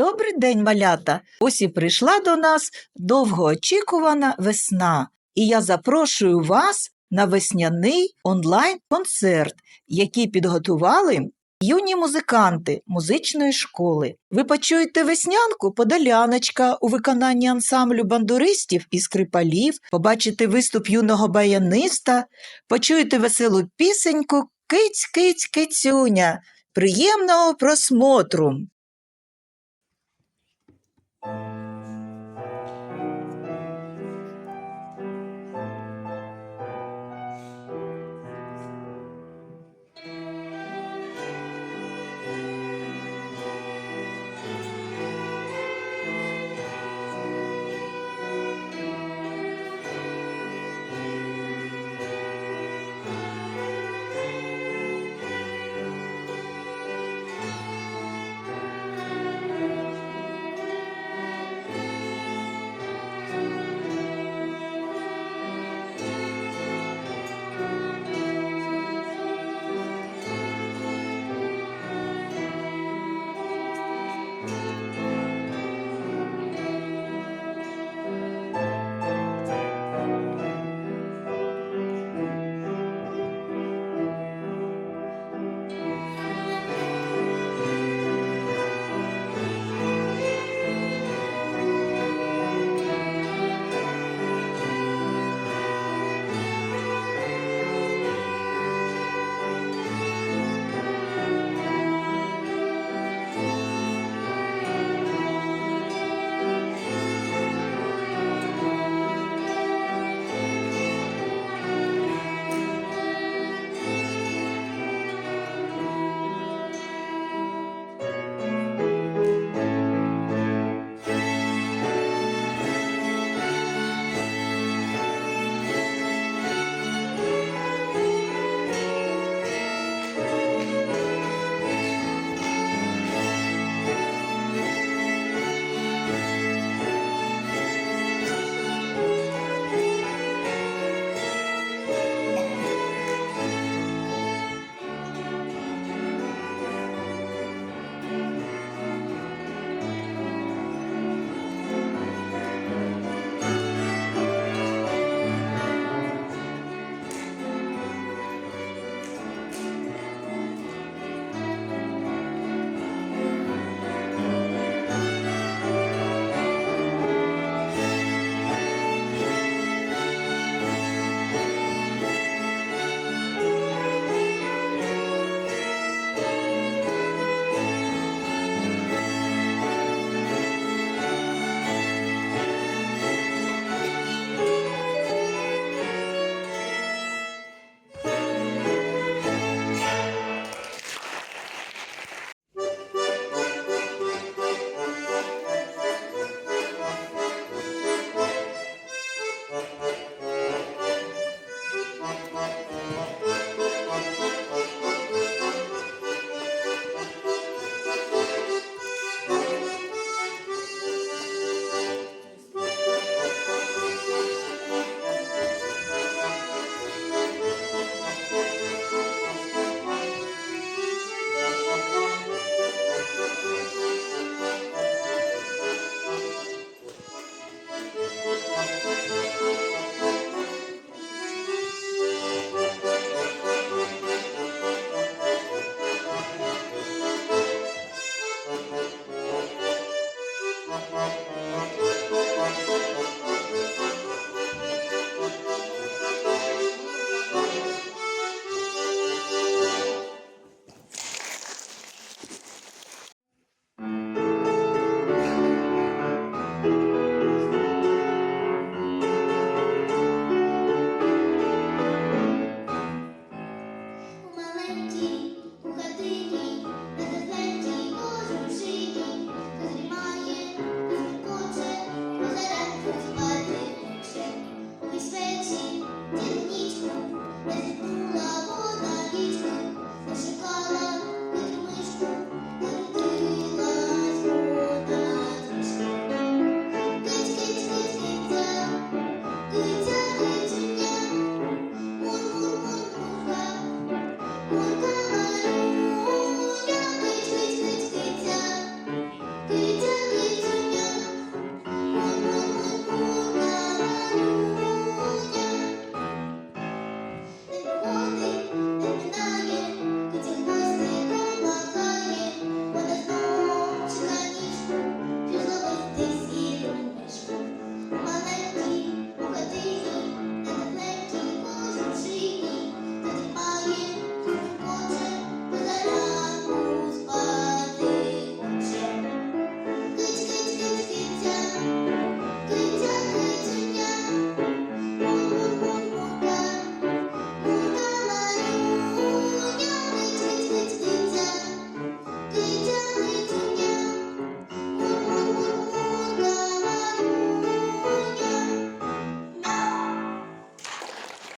Добрий день, малята! Ось і прийшла до нас довгоочікувана весна, і я запрошую вас на весняний онлайн-концерт, який підготували юні музиканти музичної школи. Ви почуєте веснянку «Подоляночка» у виконанні ансамблю бандуристів і скрипалів, побачите виступ юного баяниста, почуєте веселу пісеньку «Киць, киць, кицюня». Приємного просмотру!